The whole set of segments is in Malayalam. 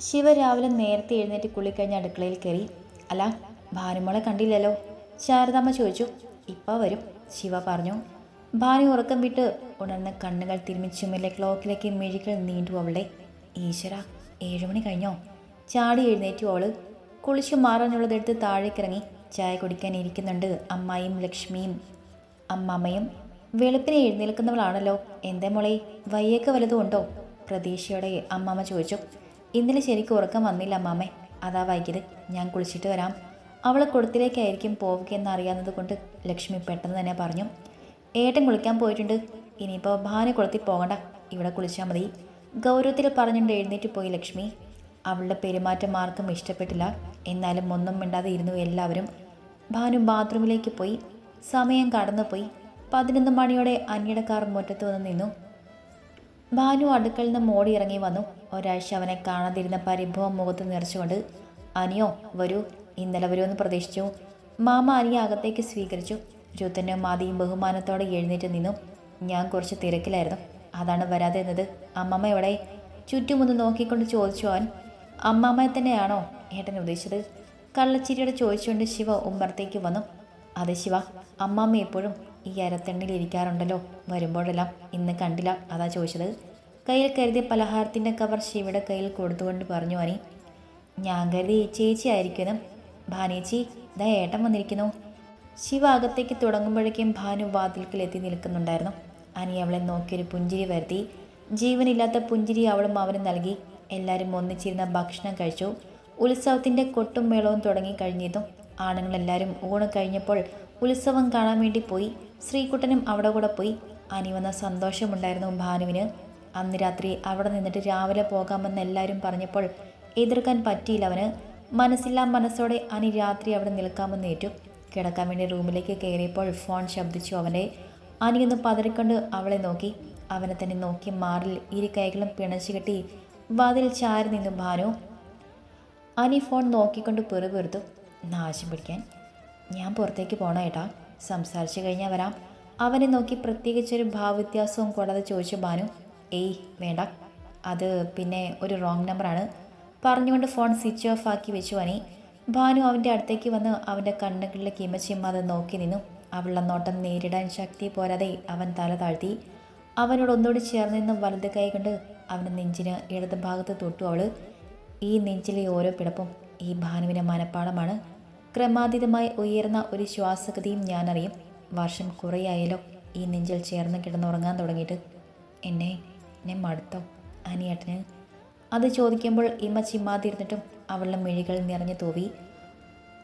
ശിവ രാവിലെ നേരത്തെ എഴുന്നേറ്റ് കുളിക്കഴിഞ്ഞ് അടുക്കളയിൽ കയറി അല്ല ഭാനുമോളെ കണ്ടില്ലല്ലോ? ശാരദാമ്മ ചോദിച്ചു. ഇപ്പം വരും ശിവ പറഞ്ഞു. ഭാനു ഉറക്കം വിട്ട് ഉണർന്ന കണ്ണുകൾ തിരുമിച്ചുമില്ലെ ക്ലോക്കിലേക്ക് മിഴികൾ നീണ്ടു. അവളെ ഈശ്വര ഏഴുമണി കഴിഞ്ഞോ? ചാടി എഴുന്നേറ്റു അവൾ. കുളിച്ചു മാറാനുള്ളതെടുത്ത് താഴേക്കിറങ്ങി ചായ കുടിക്കാൻ ഇരിക്കുന്നുണ്ട് അമ്മായിയും ലക്ഷ്മിയും. അമ്മമ്മയും വെളുപ്പിനെ എഴുന്നേൽക്കുന്നവളാണല്ലോ എന്തേ മോളെ വയ്യൊക്കെ ഉണ്ടോ പ്രതീക്ഷയോടെ അമ്മാമ്മ ചോദിച്ചു. ഇന്നലെ ശരിക്കും ഉറക്കം വന്നില്ല അമ്മാമ്മേ അതാ വൈകിയത്. ഞാൻ കുളിച്ചിട്ട് വരാം. അവൾ കുളത്തിലേക്കായിരിക്കും പോവുകയെന്ന് അറിയാവുന്നത് കൊണ്ട് ലക്ഷ്മി പെട്ടെന്ന് തന്നെ പറഞ്ഞു ഏട്ടൻ കുളിക്കാൻ പോയിട്ടുണ്ട്. ഇനിയിപ്പോൾ ഭാനു കുളത്തിൽ പോകണ്ട. ഇവിടെ കുളിച്ചാൽ മതി. ഗൗരവത്തിൽ പറഞ്ഞുകൊണ്ട് എഴുന്നേറ്റ് പോയി ലക്ഷ്മി. അവളുടെ പെരുമാറ്റം ആർക്കും ഇഷ്ടപ്പെട്ടില്ല. എന്നാലും ഒന്നും മിണ്ടാതെ ഇരുന്നു എല്ലാവരും. ഭാനു ബാത്റൂമിലേക്ക് പോയി. സമയം കടന്നുപോയി. പതിനൊന്ന് മണിയോടെ അന്യയുടെ കാർ മുറ്റത്ത് വന്ന് നിന്നു. ഭാനു അടുക്കളിൽ നിന്ന് മോടി ഇറങ്ങി വന്നു. ഒരാഴ്ച അവനെ കാണാതിരുന്ന പരിഭവം മുഖത്ത് നിറച്ചുകൊണ്ട് അനിയോ വരൂ ഇന്നലെ വരുമെന്ന് പ്രതീക്ഷിച്ചു. മാമ അനിയെ അകത്തേക്ക് സ്വീകരിച്ചു. രുത്തനും മാതിയും ബഹുമാനത്തോടെ എഴുന്നേറ്റ് നിന്നു. ഞാൻ കുറച്ച് തിരക്കിലായിരുന്നു. അതാണ് വരാതെ എന്നത് അമ്മമ്മ എവിടെ? ചുറ്റുമൊന്ന് നോക്കിക്കൊണ്ട് ചോദിച്ചു അവൻ. അമ്മാമ്മയെ തന്നെയാണോ ഏട്ടൻ ഉദ്ദേശിച്ചത്? കള്ളച്ചിരിയുടെ ചോദിച്ചുകൊണ്ട് ശിവ ഉമ്മറത്തേക്ക് വന്നു. അതെ ശിവ. അമ്മാമ്മ എപ്പോഴും ഈ അരത്തണ്ണിൽ ഇരിക്കാറുണ്ടല്ലോ. വരുമ്പോഴെല്ലാം ഇന്ന് കണ്ടില്ല. അതാ ചോദിച്ചത്. കയ്യിൽ കരുതിയ പലഹാരത്തിന്റെ കവർ ശിവയുടെ കയ്യിൽ കൊടുത്തുകൊണ്ട് പറഞ്ഞു അനി ഞാൻ കരുതി ചേച്ചി ആയിരിക്കുന്നു. ഭാനേച്ചി ദാ ഏട്ടൻ വന്നിരിക്കുന്നു. ശിവ അകത്തേക്ക് തുടങ്ങുമ്പോഴേക്കും ഭാനു വാതിൽക്കൽ എത്തി നിൽക്കുന്നുണ്ടായിരുന്നു. അനി അവളെ നോക്കിയൊരു പുഞ്ചിരി വരുത്തി. ജീവനില്ലാത്ത പുഞ്ചിരി അവളും അവനും നൽകി. എല്ലാവരും ഒന്നിച്ചിരുന്ന ഭക്ഷണം കഴിച്ചു. ഉത്സവത്തിന്റെ കൊട്ടും മേളവും തുടങ്ങി കഴിഞ്ഞതും ആണുങ്ങളെല്ലാവരും ഊണ് കഴിഞ്ഞപ്പോൾ ഉത്സവം കാണാൻ വേണ്ടി പോയി. ശ്രീകുട്ടനും അവിടെ കൂടെ പോയി. അനി വന്ന സന്തോഷമുണ്ടായിരുന്നു ഭാനുവിന്. അന്ന് രാത്രി അവിടെ നിന്നിട്ട് രാവിലെ പോകാമെന്ന് എല്ലാവരും പറഞ്ഞപ്പോൾ എതിർക്കാൻ പറ്റിയില്ല അവന്. മനസ്സില്ലാ മനസ്സോടെ അനി രാത്രി അവിടെ നിൽക്കാമെന്ന് ഏറ്റു. കിടക്കാൻ വേണ്ടി റൂമിലേക്ക് കയറിയപ്പോൾ ഫോൺ ശബ്ദിച്ചു അവന്റെ. അനിയൊന്ന് പതറിക്കൊണ്ട് അവളെ നോക്കി. അവനെ തന്നെ നോക്കി മാറിൽ ഇരു കൈകളും പിണച്ചു കെട്ടി വാതിൽ ചാരി നിന്നു ഭാനു. അനി ഫോൺ നോക്കിക്കൊണ്ട് പെറുപെറുത്തു നാശം പിടിക്കാൻ. ഞാൻ പുറത്തേക്ക് പോണോ ഏട്ടാ? സംസാരിച്ചു കഴിഞ്ഞാൽ വരാം. അവനെ നോക്കി പ്രത്യേകിച്ചൊരു ഭാവവ്യത്യാസവും കൂടാതെ ചോദിച്ചു ഭാനു. ഏയ് വേണ്ട. അത് പിന്നെ ഒരു റോങ് നമ്പറാണ് പറഞ്ഞുകൊണ്ട് ഫോൺ സ്വിച്ച് ഓഫ് ആക്കി വെച്ചു അനി. ഭാനു അവന്റെ അടുത്തേക്ക് വന്ന് അവന്റെ കണ്ണുകളിലേക്ക് ഇമച്ചിമ്മാതെ നോക്കി നിന്നു. അവളുടെ നോട്ടം നേരിടാൻ ശക്തി പോരാതെ അവൻ തല താഴ്ത്തി. അവനോട് ഒന്നുകൂടി ചേർന്ന് നിന്ന് വലത് കൈ കൊണ്ട് അവന്റെ നെഞ്ചിന് ഇടത് ഭാഗത്ത് തൊട്ടു അവൾ ഈ നെഞ്ചിലെ ഓരോ പിടപ്പും ഈ ഭാനുവിന്റെ മനപ്പാടമാണ് ക്രമാതീതമായി ഉയർന്ന ഒരു ശ്വാസഗതിയും ഞാനറിയും. വർഷം കുറേയായാലോ ഈ നെഞ്ചിൽ ചേർന്ന് കിടന്നുറങ്ങാൻ തുടങ്ങിയിട്ട്. എന്നെ എന്നെ മടുത്തോ? അനിയേട്ടന്? അത് ചോദിക്കുമ്പോൾ ഇമ്മ ചിമ്മാതിരുന്നിട്ടും അവളുടെ മിഴികൾ നിറഞ്ഞു തൂവി.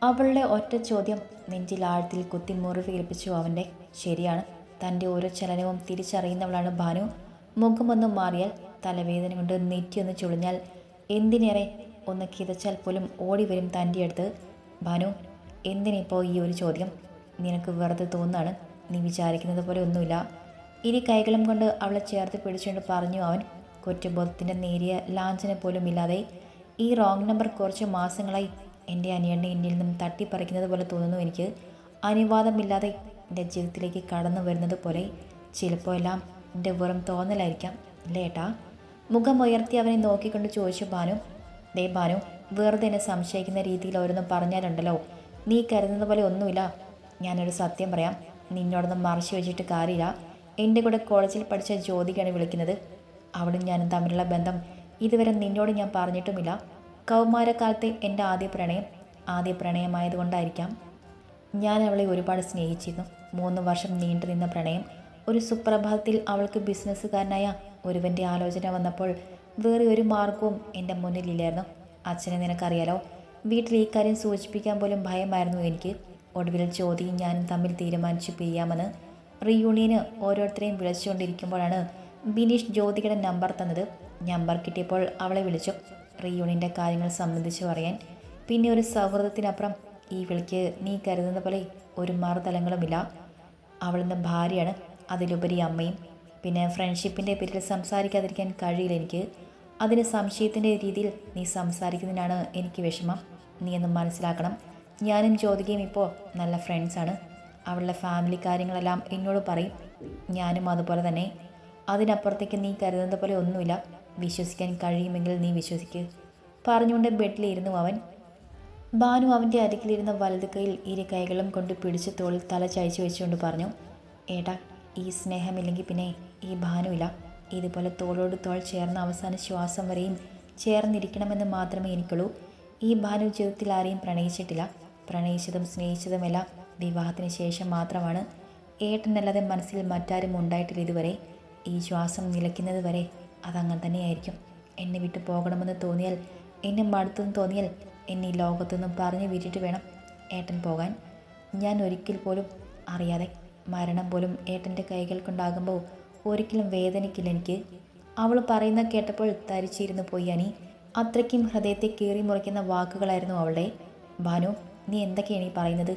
അവളുടെ ഒറ്റ ചോദ്യം നെഞ്ചിൽ ആഴത്തിൽ കുത്തി മുറിവേൽപ്പിച്ചു അവന്റെ. ശരിയാണ്. തന്റെ ഓരോ ചലനവും തിരിച്ചറിയുന്നവളാണ് ഭാനു. മുഖമൊന്നും മാറിയാൽ തലവേദന കൊണ്ട് നെറ്റിയൊന്ന് ചുളിഞ്ഞാൽ എന്തിനേറെ ഒന്ന് കിതച്ചാൽ പോലും ഓടി വരും തന്റെ അടുത്ത്. ഭാനു എന്തിനിപ്പോൾ ഈ ഒരു ചോദ്യം? നിനക്ക് വെറുതെ തോന്നാണ്. നീ വിചാരിക്കുന്നത് പോലെ ഒന്നുമില്ല. ഇരു കൈകളും കൊണ്ട് അവളെ ചേർത്ത് പിടിച്ചുകൊണ്ട് പറഞ്ഞു അവൻ കുറ്റബോധത്തിന്റെ നേരിയ ലാഞ്ചന പോലും ഇല്ലാതെ ഈ റോങ് നമ്പർ കുറച്ച് മാസങ്ങളായി എന്റെ അനിയണ്ണെ എന്നിൽ നിന്നും തട്ടിപ്പറിക്കുന്നത് പോലെ തോന്നുന്നു. എനിക്ക് അനുവാദമില്ലാതെ എന്റെ ജീവിതത്തിലേക്ക് കടന്നു വരുന്നത് പോലെ ചിലപ്പോൾ എല്ലാം എന്റെ വെറും തോന്നലായിരിക്കാം അല്ലേ ഏട്ടാ? മുഖം ഉയർത്തി അവനെ നോക്കിക്കൊണ്ട് ചോദിച്ചു ഭാനു ദേ ഭാനു വെറുതെ എന്നെ സംശയിക്കുന്ന രീതിയിൽ ഓരോന്നും പറഞ്ഞാലുണ്ടല്ലോ. നീ കരുതുന്നത് പോലെ ഒന്നുമില്ല. ഞാനൊരു സത്യം പറയാം. നിന്നോടൊന്നും മറച്ചു വെച്ചിട്ട് കാര്യമില്ല. എന്റെ കൂടെ കോളേജിൽ പഠിച്ച ജ്യോതികയാണ് വിളിക്കുന്നത്. അവളും ഞാനും തമ്മിലുള്ള ബന്ധം ഇതുവരെ നിന്നോട് ഞാൻ പറഞ്ഞിട്ടുമില്ല. കൗമാരക്കാലത്തെ എന്റെ ആദ്യ പ്രണയം ആദ്യ പ്രണയമായതുകൊണ്ടായിരിക്കാം. ഞാൻ അവളെ ഒരുപാട് സ്നേഹിച്ചിരുന്നു. മൂന്ന് വർഷം നീണ്ടു നിന്ന പ്രണയം ഒരു സുപ്രഭാതത്തിൽ അവൾക്ക് ബിസിനസ്സുകാരനായ ഒരുവന്റെ ആലോചന വന്നപ്പോൾ വേറെ ഒരു മാർഗവും എന്റെ മുന്നിലില്ലായിരുന്നു. അച്ഛനെ നിനക്കറിയാലോ വീട്ടിൽ ഈ കാര്യം സൂചിപ്പിക്കാൻ പോലും ഭയമായിരുന്നു എനിക്ക്. ഒടുവിൽ ജ്യോതിയും ഞാനും തമ്മിൽ തീരുമാനിച്ചു പിരിയാമെന്ന് റീയൂണിയന് ഓരോരുത്തരെയും വിളിച്ചുകൊണ്ടിരിക്കുമ്പോഴാണ് ബിനീഷ് ജ്യോതികയുടെ നമ്പർ തന്നത്. നമ്പർ കിട്ടിയപ്പോൾ അവളെ വിളിച്ചു. റീയൂണിയന്റെ കാര്യങ്ങൾ സംബന്ധിച്ച് പറയാൻ. പിന്നെ ഒരു സൗഹൃദത്തിനപ്പുറം ഈ വിളിക്ക് നീ കരുതുന്ന പോലെ ഒരു മറുതലങ്ങളുമില്ല. അവളിന്ന് ഭാര്യയാണ് അതിലുപരി അമ്മയും. പിന്നെ ഫ്രണ്ട്ഷിപ്പിന്റെ പേരിൽ സംസാരിക്കാതിരിക്കാൻ കഴിയില്ല എനിക്ക്. അതിന് സംശയത്തിന്റെ രീതിയിൽ നീ സംസാരിക്കുന്നതിനാണ് എനിക്ക് വിഷമം. നീ എന്ന് മനസ്സിലാക്കണം. ഞാനും ജ്യോതികയും ഇപ്പോൾ നല്ല ഫ്രണ്ട്സാണ് അവളുടെ ഫാമിലി കാര്യങ്ങളെല്ലാം എന്നോട് പറയും. ഞാനും അതുപോലെ തന്നെ. അതിനപ്പുറത്തേക്ക് നീ കരുതുന്നത് പോലെ ഒന്നുമില്ല. വിശ്വസിക്കാൻ കഴിയുമെങ്കിൽ നീ വിശ്വസിക്ക്. പറഞ്ഞുകൊണ്ട് ബെഡിലിരുന്നു അവൻ. ബാനു അവന്റെ അരികിലിരുന്ന വലത് കൈയിൽ ഇരു കൈകളും കൊണ്ട് പിടിച്ച് തോളിൽ തല ചായച്ചു വെച്ചുകൊണ്ട് പറഞ്ഞു ഏട്ടാ ഈ സ്നേഹമില്ലെങ്കിൽ പിന്നെ ഈ ഭാനുവില്ല. ഇതുപോലെ തോളോട് തോൾ ചേർന്ന അവസാന ശ്വാസം വരെയും ചേർന്നിരിക്കണമെന്ന് മാത്രമേ എനിക്കുള്ളൂ. ഈ ഭാനു ജീവിതത്തിൽ ആരെയും പ്രണയിച്ചിട്ടില്ല. പ്രണയിച്ചതും സ്നേഹിച്ചതുമെല്ലാം വിവാഹത്തിന് ശേഷം മാത്രമാണ് ഏട്ടനല്ലാതെ മനസ്സിൽ മറ്റാരും ഉണ്ടായിട്ടില്ല ഇതുവരെ. ഈ ശ്വാസം നിലയ്ക്കുന്നത് വരെ അതങ്ങനെ തന്നെയായിരിക്കും. എന്നെ വിട്ടു പോകണമെന്ന് തോന്നിയാൽ എന്നെ മടുത്തെന്ന് തോന്നിയാൽ എന്നെ ഈ ലോകത്തുനിന്നും പറഞ്ഞു വിട്ടിട്ട് വേണം ഏട്ടൻ പോകാൻ. ഞാൻ ഒരിക്കൽ പോലും അറിയാതെ മരണം പോലും ഏട്ടന്റെ കൈകൾ കൊണ്ടാകുമ്പോൾ ഒരിക്കലും വേദനിക്കില്ല എനിക്ക്. അവൾ പറയുന്ന കേട്ടപ്പോൾ തരിച്ചിരുന്നു പോയി അനി. അത്രയ്ക്കും ഹൃദയത്തെ കീറി മുറിക്കുന്ന വാക്കുകളായിരുന്നു അവളുടെ. ഭാനു നീ എന്തൊക്കെയാണ് ഈ പറയുന്നത്?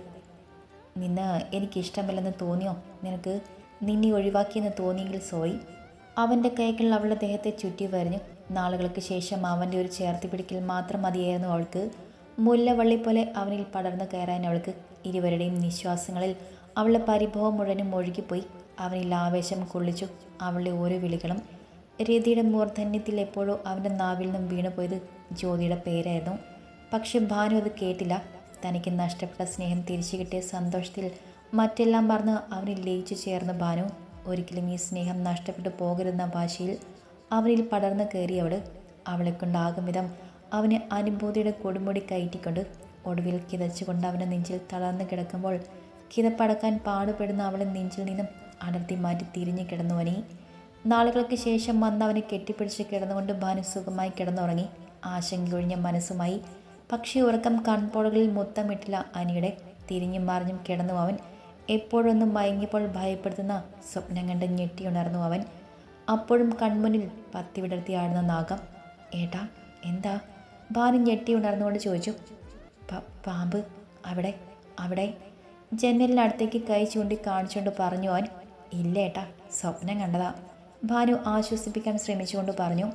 നിന്നെ എനിക്കിഷ്ടമില്ലെന്ന് തോന്നിയോ? നിനക്ക് നിന്നെ ഒഴിവാക്കിയെന്ന് തോന്നിയെങ്കിൽ സോറി. അവന്റെ കൈകൾ അവളുടെ ദേഹത്തെ ചുറ്റി വരഞ്ഞു. നാളുകൾക്ക് ശേഷം അവന്റെ ഒരു ചേർത്തി പിടിക്കൽ മാത്രം മതിയായിരുന്നു അവൾക്ക്. മുല്ലവള്ളി പോലെ അവനിൽ പടർന്നു കയറാൻ അവൾക്ക് ഇരുവരുടെയും നിശ്വാസങ്ങളിൽ അവളുടെ പരിഭവം മുഴുവനും ഒഴുകിപ്പോയി. അവനിൽ ആവേശം കൊള്ളിച്ചു. അവളുടെ ഓരോ വിളികളും രതിയുടെ മൂർധന്യത്തിൽ എപ്പോഴോ അവന്റെ നാവിൽ നിന്നും വീണുപോയത് ജ്യോതിയുടെ പേരായിരുന്നു. പക്ഷെ ഭാനു അത് കേട്ടില്ല. തനിക്ക് നഷ്ടപ്പെട്ട സ്നേഹം തിരിച്ചു കിട്ടിയ സന്തോഷത്തിൽ മറ്റെല്ലാം മറന്ന് അവനിൽ ലയിച്ചു ചേർന്ന ഭാനു ഒരിക്കലും ഈ സ്നേഹം നഷ്ടപ്പെട്ടു പോകരുതെന്ന ഭാഷയിൽ അവനിൽ പടർന്നു കയറി അവൾ അവളെ കൊണ്ടാകും വിധം അവന് അനുഭൂതിയുടെ കൊടുമുടി കയറ്റിക്കൊണ്ട് ഒടുവിൽ കിതച്ചുകൊണ്ട് അവനെ നെഞ്ചിൽ തളർന്നു കിടക്കുമ്പോൾ കിതപ്പടക്കാൻ പാടുപെടുന്ന അവളെ നെഞ്ചിൽ നിന്നും അടർത്തി മാറ്റി തിരിഞ്ഞു കിടന്നു അനി നാളുകൾക്ക് ശേഷം വന്ന് അവനെ കെട്ടിപ്പിടിച്ച് കിടന്നുകൊണ്ട് ഭാനു സുഖമായി കിടന്നുറങ്ങി. ആശങ്കയൊഴിഞ്ഞ മനസ്സുമായി പക്ഷേ ഉറക്കം കൺപോളകളിൽ മുത്തമിട്ടില്ല. അനിയുടെ തിരിഞ്ഞും മറിഞ്ഞും കിടന്നു അവൻ. എപ്പോഴൊന്നും മയങ്ങിയപ്പോൾ ഭയപ്പെടുത്തുന്ന സ്വപ്നം കണ്ട് ഞെട്ടിയുണർന്നു അവൻ. അപ്പോഴും കൺമുന്നിൽ പത്തി വിടർത്തി ആടുന്ന നാഗം ഏട്ടാ എന്താ? ഭാനു ഞെട്ടി ഉണർന്നുകൊണ്ട് ചോദിച്ചു പാമ്പ് അവിടെ അവിടെ. ജനലിനടുത്തേക്ക് കൈ ചൂണ്ടി കാണിച്ചുകൊണ്ട് പറഞ്ഞു അവൻ. ഇല്ല ഏട്ടാ സ്വപ്നം കണ്ടതാ. ഭാനു ആശ്വസിപ്പിക്കാൻ ശ്രമിച്ചുകൊണ്ട് പറഞ്ഞു.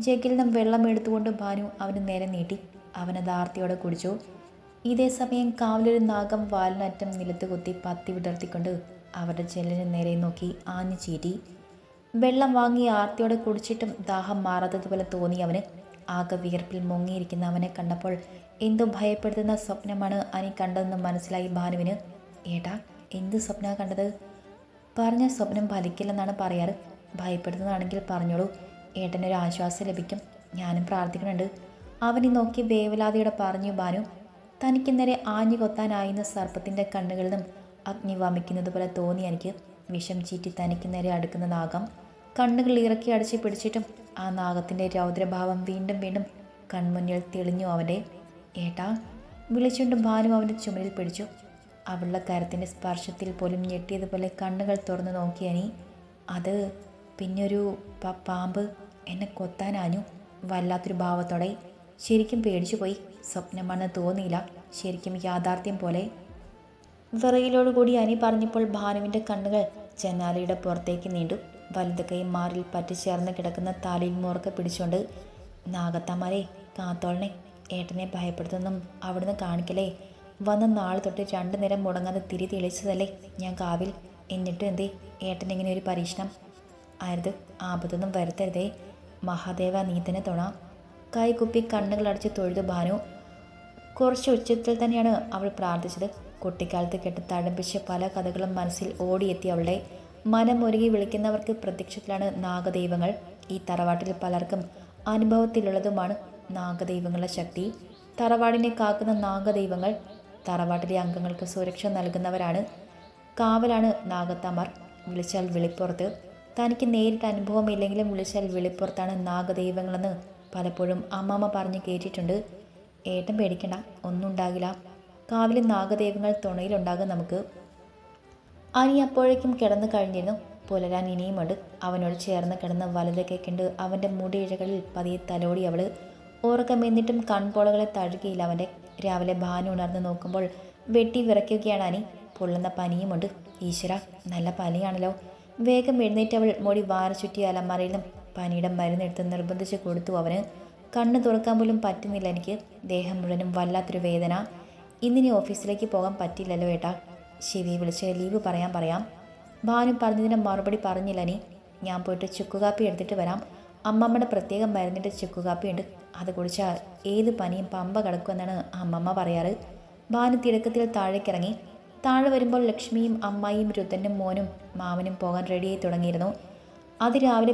ജഗ്ഗിൽ നിന്നും വെള്ളം എടുത്തുകൊണ്ട് ഭാനു അവന് നേരെ നീട്ടി. അവനത് ആർത്തിയോടെ കുടിച്ചു. ഇതേ സമയം കാവലൊരു നാഗം വാലിനറ്റം നിലത്ത് കുത്തി പത്തി വിടർത്തിക്കൊണ്ട് അവരുടെ ജെല്ലിന് നേരെ നോക്കി ആഞ്ഞു ചീറ്റി. വെള്ളം വാങ്ങി ആർത്തിയോടെ കുടിച്ചിട്ടും ദാഹം മാറാത്തതുപോലെ തോന്നി അവന്. ആകെ വിയർപ്പിൽ മുങ്ങിയിരിക്കുന്ന അവനെ കണ്ടപ്പോൾ എന്തോ ഭയപ്പെടുത്തുന്ന സ്വപ്നമാണ് അനി കണ്ടതെന്ന് മനസ്സിലായി ഭാനുവിന്. ഏട്ടാ എന്ത് സ്വപ്ന കണ്ടത്? പറഞ്ഞ സ്വപ്നം ഫലിക്കില്ലെന്നാണ് പറയാറ്. ഭയപ്പെടുന്നതാണെങ്കിൽ പറഞ്ഞോളൂ. ഏട്ടനൊരു ആശ്വാസം ലഭിക്കും. ഞാനും പ്രാർത്ഥിക്കുന്നുണ്ട്. അവനെ നോക്കി വേവലാതിയുടെ പറഞ്ഞു ബാനു തനിക്ക് നേരെ ആഞ്ഞു കൊത്താനായിരുന്ന സർപ്പത്തിന്റെ കണ്ണുകളിൽ നിന്നും അഗ്നി വമിക്കുന്നത് പോലെ തോന്നി എനിക്ക്. വിഷം ചീറ്റി തനിക്ക് നേരെ അടുക്കുന്ന നാഗം. കണ്ണുകൾ ഇറക്കി അടച്ച് പിടിച്ചിട്ടും ആ നാഗത്തിന്റെ രൗദ്രഭാവം വീണ്ടും വീണ്ടും കൺമുന്നിൽ തെളിഞ്ഞു അവന്റെ ഏട്ടാ വിളിച്ചുകൊണ്ട് ഭാനു അവന്റെ ചുമലിൽ പിടിച്ചു. അവളുടെ കരത്തിന്റെ സ്പർശത്തിൽ പോലും ഞെട്ടിയതുപോലെ കണ്ണുകൾ തുറന്നു നോക്കിയനി അത് പിന്നൊരു പാമ്പ് എന്നെ കൊത്താനാഞ്ഞു വല്ലാത്തൊരു ഭാവത്തോടെ ശരിക്കും പേടിച്ചു പോയി സ്വപ്നമാണെന്ന് തോന്നിയില്ല. ശരിക്കും യാഥാർത്ഥ്യം പോലെ. വിറയിലോടുകൂടി അനി പറഞ്ഞപ്പോൾ ഭാനുവിന്റെ കണ്ണുകൾ ജനാലയുടെ പുറത്തേക്ക് നീണ്ടു. വലത് കൈ മാറിൽ പറ്റിച്ചേർന്ന് കിടക്കുന്ന താലിയിൽ മുറുക്കെ പിടിച്ചുകൊണ്ട് നാഗത്താമാരെ കാത്തോളനെ ഏട്ടനെ ഭയപ്പെടുത്തുന്നും അവിടുന്ന് കാണിക്കലേ വന്ന നാൾ തൊട്ട് രണ്ടു നേരം മുടങ്ങാതെ തിരി തെളിച്ചതല്ലേ ഞാൻ കാവിൽ? എന്നിട്ടും എന്തേ? ഏട്ടൻ ഇങ്ങനെ ഒരു പരീക്ഷണം. ആയത് ആപത്തൊന്നും വരുത്തരുതേ. മഹാദേവ നീ തന്നെ തുണ കൈകുപ്പി കണ്ണുകളടച്ച് തൊഴുതു ഭാനു കുറച്ച് ഉച്ചത്തിൽ തന്നെയാണ് അവൾ പ്രാർത്ഥിച്ചത്. കുട്ടിക്കാലത്ത് കേട്ട് തഴമ്പിച്ച പല കഥകളും മനസ്സിൽ ഓടിയെത്തി അവളുടെ മനമൊരുകി വിളിക്കുന്നവർക്ക് പ്രത്യക്ഷത്തിലാണ് നാഗദൈവങ്ങൾ. ഈ തറവാട്ടിൽ പലർക്കും അനുഭവത്തിലുള്ളതുമാണ് നാഗദൈവങ്ങളുടെ ശക്തി. തറവാടിനെ കാക്കുന്ന നാഗദൈവങ്ങൾ തറവാട്ടിലെ അംഗങ്ങൾക്ക് സുരക്ഷ നൽകുന്നവരാണ്. കാവലാണ് നാഗത്തമാർ. വിളിച്ചാൽ വിളിപ്പുറത്ത്. തനിക്ക് നേരിട്ട് അനുഭവമില്ലെങ്കിലും വിളിച്ചാൽ വിളിപ്പുറത്താണ് നാഗദൈവങ്ങളെന്ന് പലപ്പോഴും അമ്മമ്മ പറഞ്ഞ് കേട്ടിട്ടുണ്ട്. ഏട്ടൻ പേടിക്കണ്ട ഒന്നും ഉണ്ടാകില്ല. കാവിലെ നാഗദൈവങ്ങൾ തുണയിലുണ്ടാകും നമുക്ക്. അനി അപ്പോഴേക്കും കിടന്നു കഴിഞ്ഞിരുന്നു. പുലരാൻ ഇനിയുമുണ്ട്. അവനോട് ചേർന്ന് കിടന്ന് വലത് കേൾക്കുണ്ട് അവന്റെ മുടിയിഴകളിൽ പതിയെ തലോടി അവൾ. ഉറക്കം എന്നിട്ടും കൺപോളകളെ തഴുകിയില്ല അവന്റെ. രാവിലെ ഭാനു ഉണർന്ന് നോക്കുമ്പോൾ വെട്ടി വിറയ്ക്കുകയാണ് അനി. പൊള്ളുന്ന പനിയുമുണ്ട്. ഈശ്വര നല്ല പനിയാണല്ലോ. വേഗം എഴുന്നേറ്റ് അവൾ മുടി വാര ചുറ്റി അലമാരയിൽ നിന്നും പനിയുടെ മരുന്നെടുത്ത് നിർബന്ധിച്ച് കൊടുത്തു. അവന് കണ്ണ് തുറക്കാൻ പോലും പറ്റുന്നില്ല. എനിക്ക് ദേഹം മുഴുവനും വല്ലാത്തൊരു വേദന. ഇന്നിനി ഓഫീസിലേക്ക് പോകാൻ പറ്റില്ലല്ലോ ഏട്ടാ. ശിവി വിളിച്ച് ലീവ് പറയാൻ പറയാം. ഭാനു പറഞ്ഞതിന് മറുപടി പറഞ്ഞില്ല നീ ഞാൻ പോയിട്ട് ചുക്കുകാപ്പി എടുത്തിട്ട് വരാം. അമ്മമ്മയുടെ പ്രത്യേകം മരുന്നിന്റെ ചുക്കുകാപ്പിയുണ്ട് അത് കുടിച്ചാൽ ഏത് പനിയും പമ്പ കിടക്കുമെന്നാണ് അമ്മമ്മ പറയാറ്. ഭാനു തിടക്കത്തിൽ താഴേക്കിറങ്ങി. താഴെ വരുമ്പോൾ ലക്ഷ്മിയും അമ്മായിയും രുദ്രനും മോനും മാമനും പോകാൻ റെഡിയായി തുടങ്ങിയിരുന്നു. അത് രാവിലെ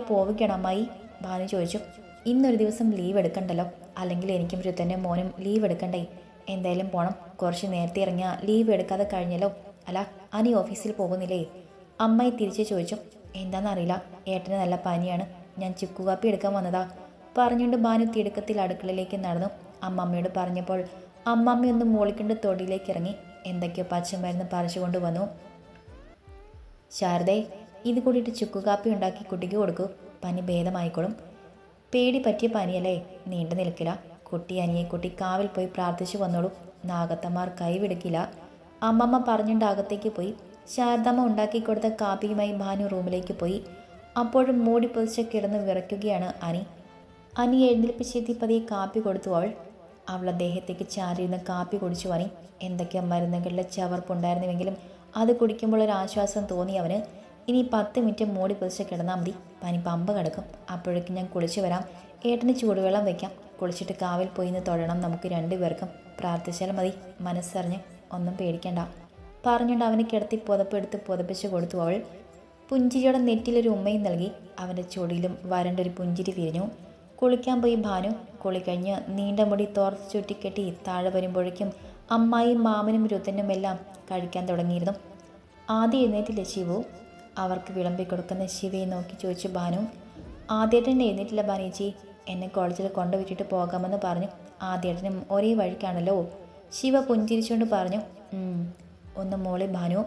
അമ്മായി. ഭാനു ചോദിച്ചു ഇന്നൊരു ദിവസം ലീവ് എടുക്കണ്ടല്ലോ? അല്ലെങ്കിൽ എനിക്കും രുദ്രനും മോനും ലീവ് എടുക്കണ്ടേ? എന്തായാലും പോണം. കുറച്ച് നേരത്തെ ഇറങ്ങിയാൽ ലീവ് എടുക്കാതെ കഴിഞ്ഞല്ലോ. അല്ല അനി ഓഫീസിൽ പോകുന്നില്ലേ? അമ്മായി തിരിച്ച് ചോദിച്ചു എന്താണെന്നറിയില്ല ഏട്ടന് നല്ല പനിയാണ്. ഞാൻ ചുക്കുകാപ്പി എടുക്കാൻ വന്നതാ. പറഞ്ഞുകൊണ്ട് ഭാനു തിടുക്കത്തിൽ അടുക്കളയിലേക്ക് നടന്നു. അമ്മമ്മയോട് പറഞ്ഞപ്പോൾ അമ്മമ്മയൊന്ന് മോളിക്കൊണ്ട് തൊടിയിലേക്ക് ഇറങ്ങി. എന്തൊക്കെയോ പച്ചമരുന്ന് പറിച്ചുകൊണ്ട് വന്നു. ശാരദേ ഇത് കൂടിയിട്ട് ചുക്കുകാപ്പി ഉണ്ടാക്കി കുട്ടിക്ക് കൊടുക്കൂ. പനി ഭേദമായിക്കോളും. പേടി പറ്റിയ പനിയല്ലേ? നീണ്ടു നിൽക്കില്ല. കുട്ടി അനിയെ കുട്ടി കാവിൽ പോയി പ്രാർത്ഥിച്ചു വന്നോളൂ. നാഗത്തമാർ കൈവിടുക്കില്ല. അമ്മമ്മ പറഞ്ഞുകൊണ്ട് അകത്തേക്ക് പോയി. ശാരദാമ്മ ഉണ്ടാക്കി കൊടുത്ത കാപ്പിയുമായി ഭാനു റൂമിലേക്ക് പോയി. അപ്പോഴും മൂടി പൊതിച്ച് കിടന്ന് വിറയ്ക്കുകയാണ് അനി. അനി എഴുന്നേൽപ്പിച്ചെത്തി പതിയെ കാപ്പി കൊടുത്തു അവൾ. അവൾ അദ്ദേഹത്തേക്ക് ചാരിയിരുന്ന കാപ്പി കുടിച്ചു അനി. എന്തൊക്കെ മരുന്നുകളുടെ ചവർപ്പുണ്ടായിരുന്നുവെങ്കിലും അത് കുടിക്കുമ്പോൾ ഒരു ആശ്വാസം തോന്നി അവന്. ഇനി പത്ത് മിനിറ്റ് മൂടി പൊതിച്ച് കിടന്നാൽ മതി. പനി പമ്പ് കിടക്കും. അപ്പോഴേക്കും ഞാൻ കുളിച്ചു വരാം. ഏട്ടന് ചൂടുവെള്ളം വയ്ക്കാം കുളിച്ചിട്ട് കാവിൽ പോയി നിന്ന് തൊഴണം നമുക്ക് രണ്ടുപേർക്കും പ്രാർത്ഥിച്ചാൽ മതി. മനസ്സറിഞ്ഞ് ഒന്നും പേടിക്കണ്ട. പറഞ്ഞുകൊണ്ട് അവനെ കിടത്തി പുതപ്പെടുത്ത് പുതപ്പിച്ച് കൊടുത്തു അവൾ. പുഞ്ചിരിയുടെ നെറ്റിലൊരു ഉമ്മയും നൽകി. അവന്റെ ചുടിയിലും വരണ്ടൊരു പുഞ്ചിരി വിരിഞ്ഞു. കുളിക്കാൻ പോയി ഭാനു. കുളി കഴിഞ്ഞ് നീണ്ട മുടി തോർത്ത് ചുറ്റിക്കെട്ടി താഴെ വരുമ്പോഴേക്കും അമ്മായും മാമനും രുത്തനും എല്ലാം കഴിക്കാൻ തുടങ്ങിയിരുന്നു. ആദ്യം എഴുന്നേറ്റില്ല ശിവു അവർക്ക് വിളമ്പി കൊടുക്കുന്ന ശിവയെ നോക്കി ചോദിച്ചു ബാനു ആദ്യേട്ടൻ എഴുന്നേറ്റില്ല ബാനേച്ചി എന്നെ കോളേജിൽ കൊണ്ടുവിട്ടിട്ട് പോകാമെന്ന് പറഞ്ഞു. ആദ്യേട്ടനും ഒരേ വഴിക്കാണല്ലോ. ശിവ പുഞ്ചിരിച്ചുകൊണ്ട് പറഞ്ഞു. ഒന്ന് മോളി ഭാനു.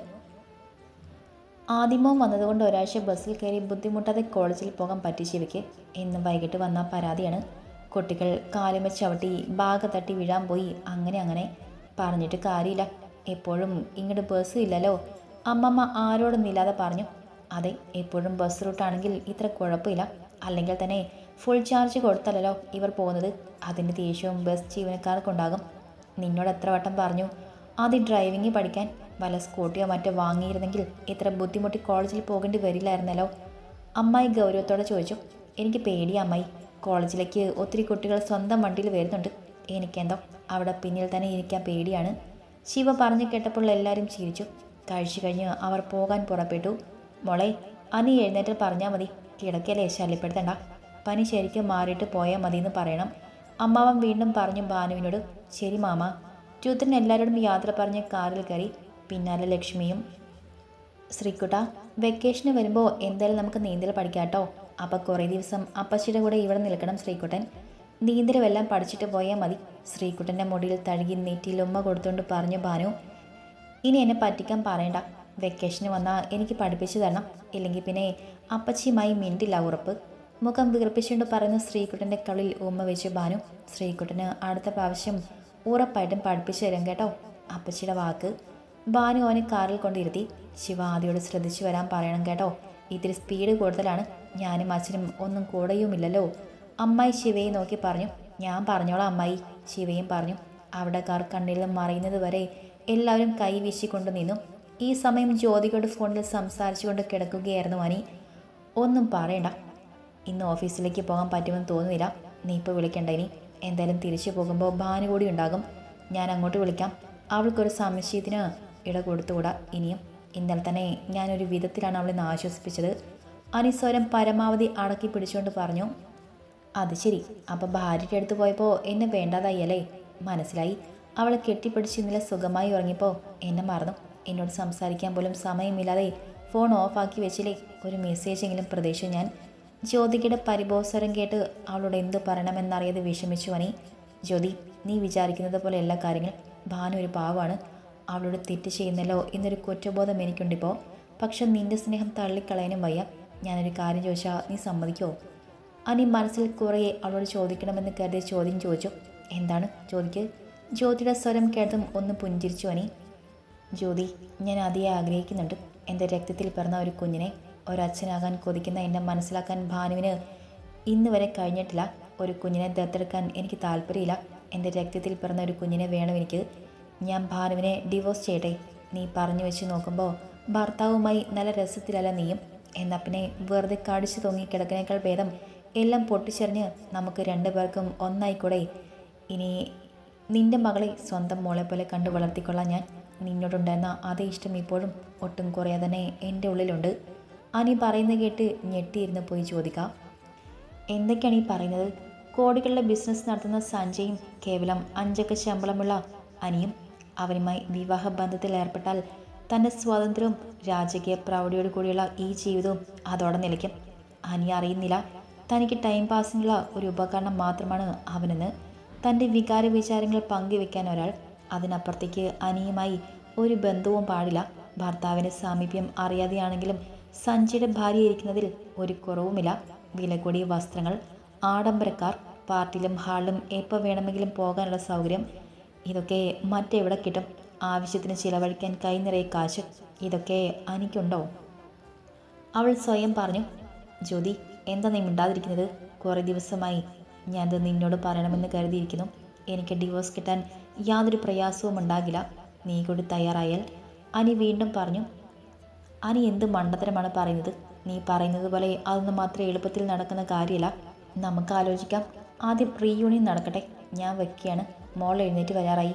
ആദിമോൻ വന്നതുകൊണ്ട് ഒരാഴ്ച ബസ്സിൽ കയറി ബുദ്ധിമുട്ടാതെ കോളേജിൽ പോകാൻ പറ്റി ശിവയ്ക്ക്. ഇന്ന് വൈകിട്ട് വന്ന പരാതിയാണ്. കുട്ടികൾ കാലുമ ചവിട്ടി ബാഗ് തട്ടി വീഴാൻ പോയി. അങ്ങനെ അങ്ങനെ പറഞ്ഞിട്ട് കാര്യമില്ല. എപ്പോഴും ഇങ്ങോട്ട് ബസ് ഇല്ലല്ലോ. അമ്മമ്മ ആരോടൊന്നില്ലാതെ പറഞ്ഞു അതെ എപ്പോഴും ബസ് റൂട്ടാണെങ്കിൽ ഇത്ര കുഴപ്പമില്ല. അല്ലെങ്കിൽ തന്നെ ഫുൾ ചാർജ് കൊടുത്തല്ലോ ഇവർ പോകുന്നത്. അതിന്റെ ദേഷ്യവും ബസ് ജീവനക്കാർക്കുണ്ടാകും നിന്നോട് എത്ര വട്ടം പറഞ്ഞു ആദ്യം ഡ്രൈവിംഗ് പഠിക്കാൻ. വല്ല സ്കൂട്ടിയോ മറ്റോ വാങ്ങിയിരുന്നെങ്കിൽ ഇത്ര ബുദ്ധിമുട്ടി കോളേജിൽ പോകേണ്ടി വരില്ലായിരുന്നല്ലോ. അമ്മായി ഗൗരവത്തോടെ ചോദിച്ചു എനിക്ക് പേടിയാ അമ്മായി. കോളേജിലേക്ക് ഒത്തിരി കുട്ടികൾ സ്വന്തം വണ്ടിയിൽ വരുന്നുണ്ട്. എനിക്കെന്തോ അവിടെ പിന്നിൽ തന്നെ ഇരിക്കാൻ പേടിയാണ്. ശിവ പറഞ്ഞു കേട്ടപ്പോൾ എല്ലാവരും ചിരിച്ചു. കഴിച്ചു കഴിഞ്ഞ് അവർ പോകാൻ പുറപ്പെട്ടു. മോളെ അനി എഴുന്നേറ്റ് പറഞ്ഞാൽ മതി. കിടക്കല്ലേ ശല്യപ്പെടുത്തണ്ട. പനി ശരിക്കും മാറിയിട്ട് പോയാൽ മതി എന്ന് പറയണം. അമ്മാവൻ വീണ്ടും പറഞ്ഞു ഭാനുവിനോട് ശരി മാമ. ട്യൂത്തൻ എല്ലാവരോടും യാത്ര പറഞ്ഞ് കാറിൽ കയറി. പിന്നാലെ ലക്ഷ്മിയും ശ്രീക്കുട്ട വെക്കേഷന് വരുമ്പോൾ എന്തായാലും നമുക്ക് നീന്തൽ പഠിക്കാട്ടോ. കേട്ടോ അപ്പോൾ കുറേ ദിവസം അപ്പച്ചിയുടെ കൂടെ ഇവിടെ നിൽക്കണം ശ്രീക്കുട്ടൻ നീന്തലുമെല്ലാം പഠിച്ചിട്ട് പോയാൽ മതി. ശ്രീക്കുട്ടന്റെ മുടിയിൽ തഴുകി നെറ്റിയിൽ ഉമ്മ കൊടുത്തുകൊണ്ട് പറഞ്ഞു ഭാനു ഇനി എന്നെ പറ്റിക്കാൻ പറയണ്ട. വെക്കേഷന് വന്നാൽ എനിക്ക് പഠിപ്പിച്ചു തരണം. ഇല്ലെങ്കിൽ പിന്നെ അപ്പച്ചിയുമായി മിണ്ടില്ല ഉറപ്പ്. മുഖം വീർപ്പിച്ചുകൊണ്ട് പറയുന്ന ശ്രീകുട്ടന്റെ കളിൽ ഉമ്മ വെച്ച് ബാനു ശ്രീകുട്ടന് അടുത്ത പ്രാവശ്യം ഉറപ്പായിട്ടും പഠിപ്പിച്ചു തരും കേട്ടോ. അപ്പച്ചിയുടെ വാക്ക് ബാനു അവനെ കാറിൽ കൊണ്ടിരുത്തി. ശിവ ആദ്യോട് ശ്രദ്ധിച്ചു വരാൻ പറയണം കേട്ടോ. ഇത്തിരി സ്പീഡ് കൂടുതലാണ്. ഞാനും അച്ഛനും ഒന്നും കൂടെയുമില്ലല്ലോ. അമ്മായി ശിവയെ നോക്കി പറഞ്ഞു. ഞാൻ പറഞ്ഞോളാം അമ്മായി. ശിവയും പറഞ്ഞു. അവിടെ കാർ കണ്ണിൽ മറിയുന്നത് മറയുന്നത് വരെ എല്ലാവരും കൈ വീശിക്കൊണ്ട് നിന്നു. ഈ സമയം ജ്യോതികയുടെ ഫോണിൽ സംസാരിച്ചുകൊണ്ട് കിടക്കുകയായിരുന്നു അനി. ഒന്നും പറയണ്ട. ഇന്ന് ഓഫീസിലേക്ക് പോകാൻ പറ്റുമെന്ന് തോന്നുന്നില്ല. നീ ഇപ്പോൾ വിളിക്കണ്ട ഇനി. എന്തായാലും തിരിച്ചു പോകുമ്പോൾ ഭാനു കൂടി ഉണ്ടാകും. ഞാൻ അങ്ങോട്ട് വിളിക്കാം. അവൾക്കൊരു സംശയത്തിന് ഇട കൊടുത്തുകൂടാ ഇനിയും. ഇന്നലെ തന്നെ ഞാനൊരു വിധത്തിലാണ് അവളെ ആശ്വസിപ്പിച്ചത്. അനിസ്വരം പരമാവധി അടക്കി പിടിച്ചുകൊണ്ട് പറഞ്ഞു അത് ശരി. അപ്പോൾ ഭാര്യയുടെ അടുത്ത് പോയപ്പോൾ എന്നെ വേണ്ടാതായി അല്ലേ? മനസ്സിലായി. അവളെ കെട്ടിപ്പിടിച്ച് ഇന്നലെ സുഖമായി ഉറങ്ങിയപ്പോൾ എന്നെ മറന്നു. എന്നോട് സംസാരിക്കാൻ പോലും സമയമില്ലാതെ ഫോൺ ഓഫാക്കി വെച്ചില്ലേ? ഒരു മെസ്സേജെങ്കിലും പ്രതീക്ഷിച്ചു ഞാൻ. ജ്യോതികയുടെ പരിഭോസരം കേട്ട് അവളോട് എന്തു പറയണമെന്നറിയാതെ വിഷമിച്ചു അനി. ജ്യോതി നീ വിചാരിക്കുന്നത് പോലെ എല്ലാ കാര്യങ്ങളും ഭാനു ഒരു പാവമാണ്. അവളോട് തെറ്റ് ചെയ്യുന്നല്ലോ എന്നൊരു കുറ്റബോധം എനിക്കുണ്ടിപ്പോൾ പക്ഷെ നിന്റെ സ്നേഹം തള്ളിക്കളയാനും വയ്യ. ഞാനൊരു കാര്യം ചോദിച്ചാൽ നീ സമ്മതിക്കോ? അനി മനസ്സിൽ കുറേ അവളോട് ചോദിക്കണമെന്ന് കരുതിയ ചോദ്യം ചോദിച്ചു. എന്താണ് ചോദിക്ക്? ജ്യോതിയുടെ സ്വരം കേട്ടതും ഒന്ന് പുഞ്ചിരിച്ചു അനി ജ്യോതി ഞാൻ അതിയെ ആഗ്രഹിക്കുന്നുണ്ട്. എന്റെ രക്തത്തിൽ പിറന്ന ഒരു കുഞ്ഞിനെ ഒരച്ഛനാകാൻ കൊതിക്കുന്ന എന്നെ മനസ്സിലാക്കാൻ ഭാനുവിന് ഇന്ന് വരെ കഴിഞ്ഞിട്ടില്ല. ഒരു കുഞ്ഞിനെ ദത്തെടുക്കാൻ എനിക്ക് താല്പര്യമില്ല. എന്റെ രക്തത്തിൽ പിറന്ന ഒരു കുഞ്ഞിനെ വേണം എനിക്ക്. ഞാൻ ഭാനുവിനെ ഡിവോഴ്സ് ചെയ്യട്ടെ? നീ പറഞ്ഞു വെച്ച് നോക്കുമ്പോൾ ഭർത്താവുമായി നല്ല രസത്തിലല്ല നീയും. എന്നാൽ പിന്നെ വെറുതെ കടിച്ചു തൂങ്ങി കിടക്കുന്നേക്കാൾ ഭേദം എല്ലാം പൊട്ടിച്ചെറിഞ്ഞ് നമുക്ക് രണ്ടു പേർക്കും ഒന്നായിക്കൂടെ? ഇനി നിന്റെ മകളെ സ്വന്തം മോളെ പോലെ കണ്ടു വളർത്തിക്കൊള്ളാൻ ഞാൻ നിന്നോടുണ്ടായിരുന്ന അതേ ഇഷ്ടം ഇപ്പോഴും ഒട്ടും കുറയാതെ തന്നെ എന്റെ ഉള്ളിലുണ്ട്. അനി പറയുന്നത് കേട്ട് ഞെട്ടിയിരുന്ന് പോയി ചോദിക്കാം എന്തൊക്കെയാണ് ഈ പറയുന്നത്? കോടികളുടെ ബിസിനസ് നടത്തുന്ന സഞ്ജയും കേവലം അഞ്ചക്ക ശമ്പളമുള്ള അനിയും അവനുമായി വിവാഹ ബന്ധത്തിൽ ഏർപ്പെട്ടാൽ തന്റെ സ്വാതന്ത്ര്യവും രാജകീയ പ്രൗഢിയോട് കൂടിയുള്ള ഈ ജീവിതവും അതോടെ നിലയ്ക്കും. അനി അറിയുന്നില്ല. തനിക്ക് ടൈം പാസിനുള്ള ഒരു ഉപകരണം മാത്രമാണ് അവനെന്ന്. തന്റെ വികാര വിചാരങ്ങൾ പങ്കുവെക്കാൻ ഒരാൾ അതിനപ്പുറത്തേക്ക് അനിയുമായി ഒരു ബന്ധവും പാടില്ല. ഭർത്താവിന്റെ സാമീപ്യം അറിയാതെയാണെങ്കിലും സഞ്ജയുടെ ഭാര്യ ഇരിക്കുന്നതിൽ ഒരു കുറവുമില്ല. വില കൂടിയ വസ്ത്രങ്ങൾ ആഡംബരക്കാർ പാർട്ടിയിലും ഹാളിലും എപ്പോൾ വേണമെങ്കിലും പോകാനുള്ള സൗകര്യം ഇതൊക്കെ മറ്റെവിടെ കിട്ടും? ആവശ്യത്തിന് ചിലവഴിക്കാൻ കൈ നിറയെ കാശ് ഇതൊക്കെ എനിക്കുണ്ടോ അവൾ സ്വയം പറഞ്ഞു ജ്യോതി എന്താ നീ മിണ്ടാതിരിക്കുന്നത്? കുറേ ദിവസമായി ഞാനത് നിന്നോട് പറയണമെന്ന് കരുതിയിരിക്കുന്നു. എനിക്ക് ഡിവോഴ്സ് കിട്ടാൻ യാതൊരു പ്രയാസവും ഉണ്ടാകില്ല. നീ കൂടി തയ്യാറായാൽ അനി വീണ്ടും പറഞ്ഞു അനി എന്ത് മണ്ടത്തരമാണ് പറയുന്നത്? നീ പറയുന്നത് പോലെ അതൊന്നും മാത്രം എളുപ്പത്തിൽ നടക്കുന്ന കാര്യമല്ല. നമുക്ക് ആലോചിക്കാം. ആദ്യം റീയൂണിയൻ നടക്കട്ടെ. ഞാൻ വെക്കുകയാണ്. മോൾ എഴുന്നേറ്റ് വരാറായി.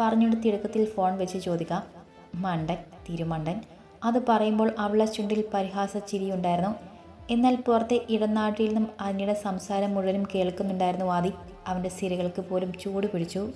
പറഞ്ഞുകൊണ്ട് തിടുക്കത്തിൽ ഫോൺ വെച്ച് ചോദിക്കാം. മണ്ടൻ തിരുമണ്ടൻ. അത് പറയുമ്പോൾ അവളെ ചുണ്ടിൽ പരിഹാസ ചിരിയുണ്ടായിരുന്നു എന്നാൽ പുറത്തെ ഇടനാട്ടിൽ നിന്നും അനിയുടെ സംസാരം മുഴുവനും കേൾക്കുന്നുണ്ടായിരുന്നു ആദി. അവന്റെ സിരകൾക്ക് പോലും ചൂട് പിടിച്ചു.